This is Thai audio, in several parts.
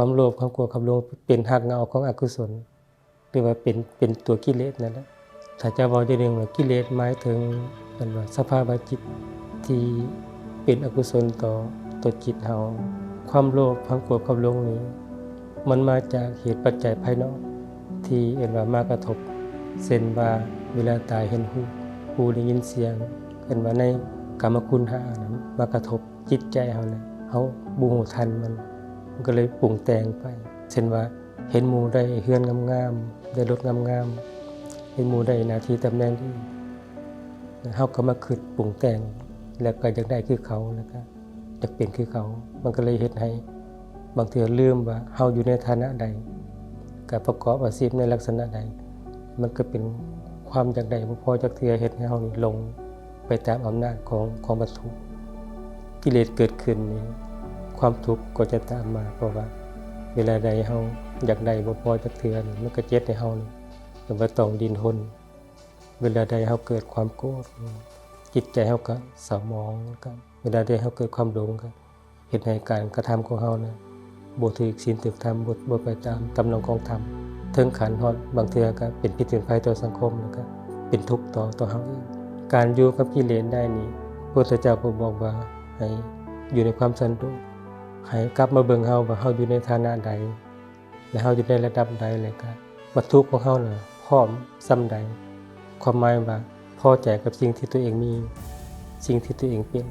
ความโลภความโกรธความหลงเป็นหักเงาของอกุศลหรือว่าเป็นเป็นตัวกิเลสนั่นแหละถ้าจะเว้าได้เรื่องว่ากิเลสหมายถึงมันว่าสภาวะจิตที่เป็นอกุศลต่อตัวจิตเฮาความโลภความโกรธความหลงนี้ มันมาจากเหตุปัจจัยภายนอก ที่เอ็นว่ามากระทบเช่นว่าเวลาตายเห็นหูหูได้ยินเสียงเอ็นว่าในกรรมคุณห้านะมากระทบจิตใจเฮาเลยเฮาบูหูทันมันมัน ก็เลยปรุงแต่งไป เช่นว่าเห็นหมูได้เฮือนงามๆได้รถงามๆเห็นหมูได้นาทีตำแหน่งที่เฮาก็มาคิดปรุงแต่งแล้วก็อยากได้คือเขาแล้วก็อยากเป็นคือเขา มันก็เลยเฮ็ดให้บางทื่อลืมว่าเฮาอยู่ในฐานะใดกับประกอบอาชีพในลักษณะใด มันก็เป็นความจากใดบ่พอจากเทื่อเฮ็ดให้เฮานี่ลงไปตามอำนาจของของวัตถุกิเลสเกิดขึ้นนี่ ความทุกข์ก็จะตามมา เพราะว่า เวลาใดเฮาอยากได้บ่พอจากเทื่อนมันก็เจ็บให้เฮานี่แต่ว่าต้องดินทนเวลาใดเฮาเกิดความโกรธจิตใจเฮาก็เศร้าหมองกันเวลาใดเฮาเกิดความหลงก็เฮ็ดให้การกระทำของเฮานะบ่ถือศีลถือธรรมบ่บ่ไปตามตำนองของธรรมถึงขันฮอดบางเทื่อก็เป็นพิษเป็นภัยต่อสังคมแล้วก็เป็นทุกข์ต่อต่อเฮาเองการอยู่กับกิเลสได้นี่พระพุทธเจ้าก็บอกว่าให้อยู่ในความสันโดษ ให้กลับมาเบิ่งเฮาว่าเฮาอยู่ในฐานะใด และเฮาอยู่ในระดับใดแล้วก็วัตถุของเฮาน่ะพร้อมส่ำใด ความหมายว่าพอใจกับสิ่งที่ตัวเองมี สิ่งที่ตัวเองเป็น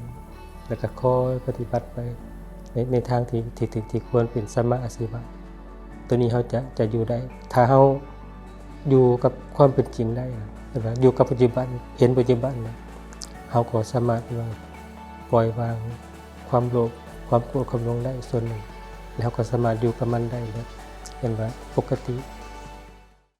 แล้วก็คอยปฏิบัติไปในในทางที่ที่ที่ที่ควรเป็นสัมมาอาชีวะตัวนี้เขาจะจะอยู่ได้ ถ้าเขาอยู่กับความเป็นจริงได้นะอยู่กับปัจจุบันเห็นปัจจุบันนะเขาก็สามารถว่าปล่อยวางความโลภ ความกลัวความหลงได้ส่วนหนึ่ง แล้วก็สามารถอยู่กับมันได้นะเห็นว่าปกติ